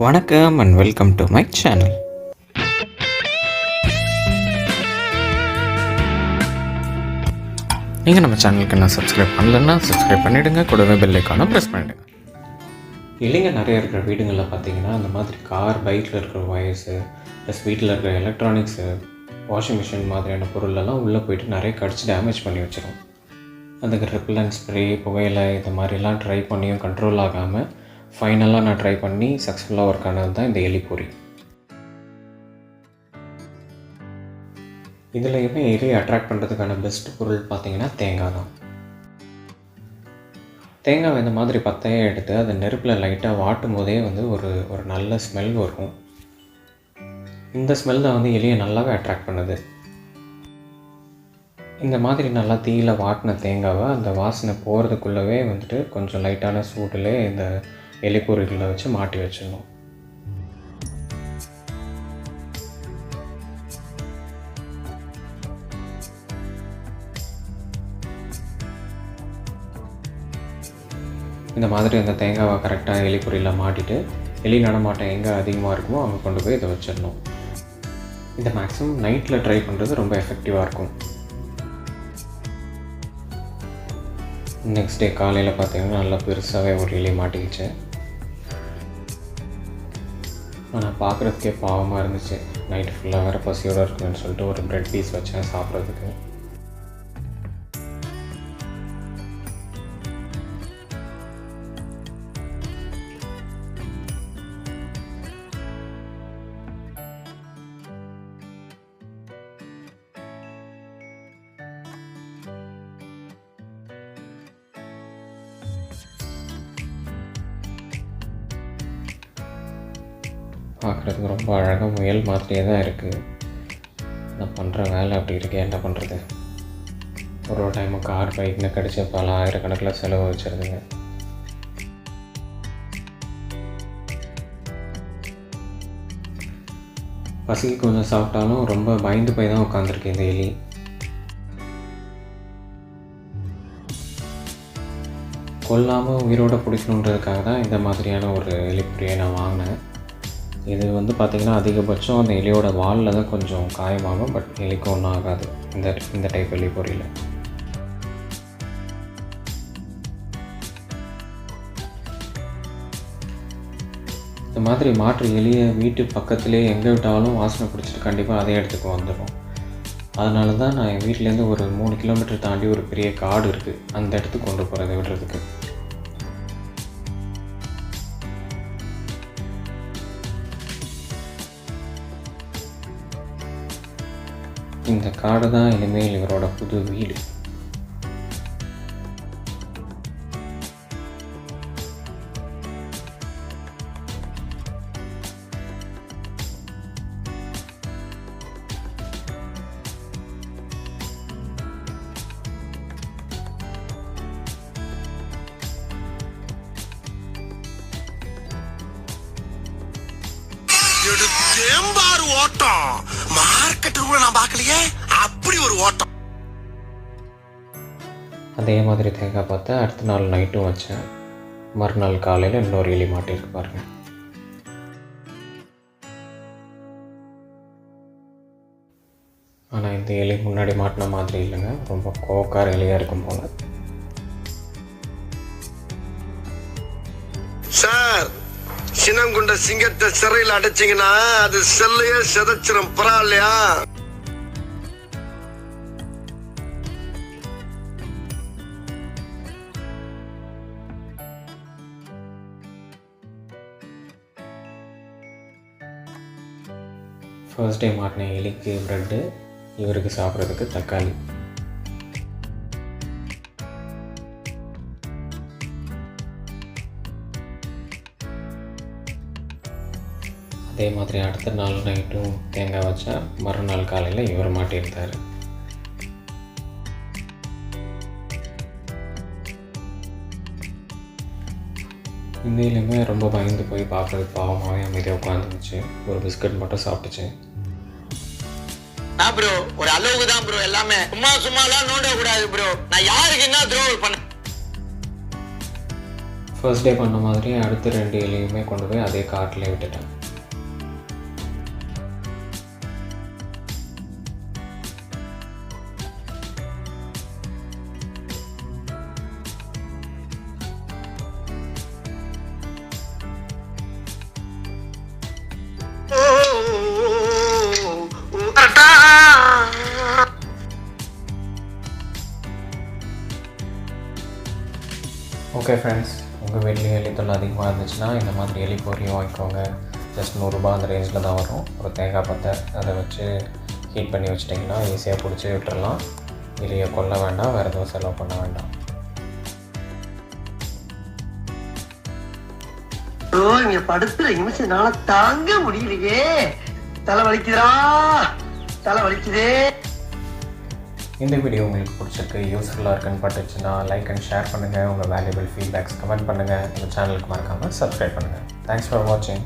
வணக்கம் and welcome to my channel நீங்கள் நம்ம சேனலுக்கு என்ன சப்ஸ்கிரைப் பண்ணலன்னா சப்ஸ்கிரைப் பண்ணிவிடுங்க கூடவே பெல் ஐக்கானை ப்ரெஸ் பண்ணிவிடுங்க இல்லைங்க நிறைய இருக்கிற வீடுங்களில் பார்த்தீங்கன்னா அந்த மாதிரி கார் பைக்கில் இருக்கிற ஒயர்ஸு ப்ளஸ் வீட்டில் இருக்கிற எலக்ட்ரானிக்ஸு வாஷிங் மிஷின் மாதிரியான பொருளெல்லாம் உள்ளே போயிட்டு நிறைய கடிச்சு டேமேஜ் பண்ணி வச்சிடும் அதுக்கு ரிப்பலன் ஸ்ப்ரே புகையிலை இது மாதிரிலாம் ட்ரை பண்ணியும் கண்ட்ரோல் ஆகாமல் ஃபைனலாக நான் ட்ரை பண்ணி சக்ஸஸ்ஃபுல்லாக ஒர்க் ஆனது தான் இந்த எலிப்பொறி இதுலையுமே எலி அட்ராக்ட் பண்ணுறதுக்கான பெஸ்ட் பொருள் பார்த்தீங்கன்னா தேங்காய் தான். தேங்காய் இந்த மாதிரி பத்தையே எடுத்து அதை நெருப்பில் லைட்டாக வாட்டும் போதே வந்து ஒரு ஒரு நல்ல ஸ்மெல் வரும். இந்த ஸ்மெல் தான் வந்து எலியை நல்லாவே அட்ராக்ட் பண்ணுது. இந்த மாதிரி நல்லா தீயில் வாட்டின தேங்காவை அந்த வாசனை போகிறதுக்குள்ளவே வந்துட்டு கொஞ்சம் லைட்டான சூட்டிலே இந்த எலிப்பொறிகளை வச்சு மாட்டி வச்சிடணும். இந்த மாதிரி அந்த தேங்காவை கரெக்டாக எலிக்குறியில் மாட்டிட்டு எலி நடமாட்டம் எங்கே அதிகமாக இருக்குமோ அங்கே கொண்டு போய் இதை வச்சிடணும். இதை மேக்ஸிமம் நைட்டில் ட்ரை பண்ணுறது ரொம்ப எஃபெக்டிவாக இருக்கும். நெக்ஸ்ட் டே காலையில் பார்த்தீங்கன்னா நல்லா பெருசாகவே ஒரு எலி மாட்டிக்கிச்சு. ஆனால் பார்க்குறதுக்கே பாவமாக இருந்துச்சு. நைட்டு ஃபுல்லாக வேறு பசியோடு இருக்குன்னு சொல்லிட்டு ஒரு ப்ரெட் பீஸ் வச்சேன் சாப்பிட்றதுக்கு. பார்க்குறதுக்கு ரொம்ப அழகாக முயல் மாதிரியே தான் இருக்குது நான் பண்ணுற வேலை அப்படி இருக்கே என்ன பண்ணுறது ஒரு ஒரு டைமு கார் பைக்னு கடிச்சு பல ஆயிரக்கணக்கில் செலவு வச்சுருதுங்க. பசிக்கு கொஞ்சம் சாப்பிட்டாலும் ரொம்ப பயந்து போய் தான் உட்காந்துருக்கு இந்த எலி. கொல்லாமல் உயிரோட பிடிக்கணுன்றதுக்காக தான் இந்த மாதிரியான ஒரு எலிப்புரியை நான் வாங்கினேன். இது வந்து பார்த்திங்கன்னா அதிகபட்சம் அந்த எலியோட வாலில் தான் கொஞ்சம் காயமாகும் பட் எலிக்கு ஒன்றும் ஆகாது. இந்த இந்த டைப் எலி பொரியல. இந்த மாதிரி மாற்று எலியை வீட்டு பக்கத்துலேயே எங்கே விட்டாலும் வாசனை பிடிச்சிட்டு கண்டிப்பாக அதே இடத்துக்கு வந்துடும் அதனால தான் நான் என் வீட்டிலேருந்து ஒரு மூணு கிலோமீட்டர் தாண்டி ஒரு பெரிய காடு இருக்குது அந்த இடத்துக்கு கொண்டு போகிறத விடுறதுக்கு. இந்த காடு தான் இனிமேல் இவரோட புது வீடு. எடுத்தேம்பாரு ஓட்டம். மார்க்கெட்டு கூட நான் பார்க்கலையே. அப்படி ஒரு ஓட்டம். அதே மாதிரி தேங்காய் பார்த்து அடுத்த நாள் நைட்டும் வச்சேன். மறுநாள் காலையில் இன்னொரு எலி மாட்டிருக்கு பாருங்க. ஆனால் இந்த எலி முன்னாடி மாட்டின மாதிரி இல்லைங்க. ரொம்ப கோக்கார எலியாக இருக்கும் போல். சார் சினங்குண்ட சிங்கத்தை சிறையில் அடைச்சிங்கன்னா அது செல்லையே செதைச்சிரும். பரவாயில்லையா? ஃபர்ஸ்ட் டே மாட்டின எலிக்கு ப்ரெட்டு இவருக்கு சாப்பிட்றதுக்கு தக்காளி. அதே மாதிரி அடுத்த நாள் நைட்டும் தேங்காய் வச்சா மறுநாள் காலையில் இவர் மாட்டியிருந்தார். இந்தியிலுமே ரொம்ப பயந்து போய் பார்க்குறதுக்கு பாவமாகவே அமைதியாக உட்காந்துருந்துச்சு. ஒரு பிஸ்கட் மட்டும் சாப்பிட்டுச்சு. நான் ப்ரோ ஒரு அளவுக்கு தான் ப்ரோ எல்லாமே. சும்மா சும்மாலாம் நோண்ட கூடாது ப்ரோ நான் யாருக்கு என்ன துரோகம் பண்ண ஃபர்ஸ்ட் டே பண்ண மாதிரி அடுத்த ரெண்டு இலையுமே கொண்டு போய் அதே காட்டில் விட்டுட்டேன். ஓகே ஃப்ரெண்ட்ஸ் உங்கள் வீட்லேயும் எலி தொல்லை அதிகமாக இருந்துச்சுன்னா இந்த மாதிரி எலி பொரியும் வாங்கிக்கோங்க. ஜஸ்ட் நூறுரூபா அந்த ரேஞ்சில் தான் வரும். ஒரு தேங்காய் பத்தை அதை வச்சு ஹீட் பண்ணி வச்சிட்டிங்கன்னா ஈஸியாக பிடிச்சி விட்டுறலாம். எலியை கொல்ல வேண்டாம். வேறு எதுவும் செலவு பண்ண வேண்டாம். ஐயோ இங்க படுத்துற நிமிஷம்னால தாங்க முடியலையே. தலை வலிக்குதுடா. தலை வலிக்குதே. இந்த வீடியோ உங்களுக்கு பிடிச்சிருக்கு யூஸ்ஃபுல்லாக இருக்குன்னு பட்டுச்சுன்னா லைக் அண்ட் ஷேர் பண்ணுங்கள் உங்கள் வேல்யூபிள் ஃபீட்பேக்ஸ் கமெண்ட் பண்ணுங்கள் இந்த சேனலுக்கு மறக்காமல் சப்ஸ்கிரைப் பண்ணுங்கள் தேங்க்ஸ் ஃபார் வாட்சிங்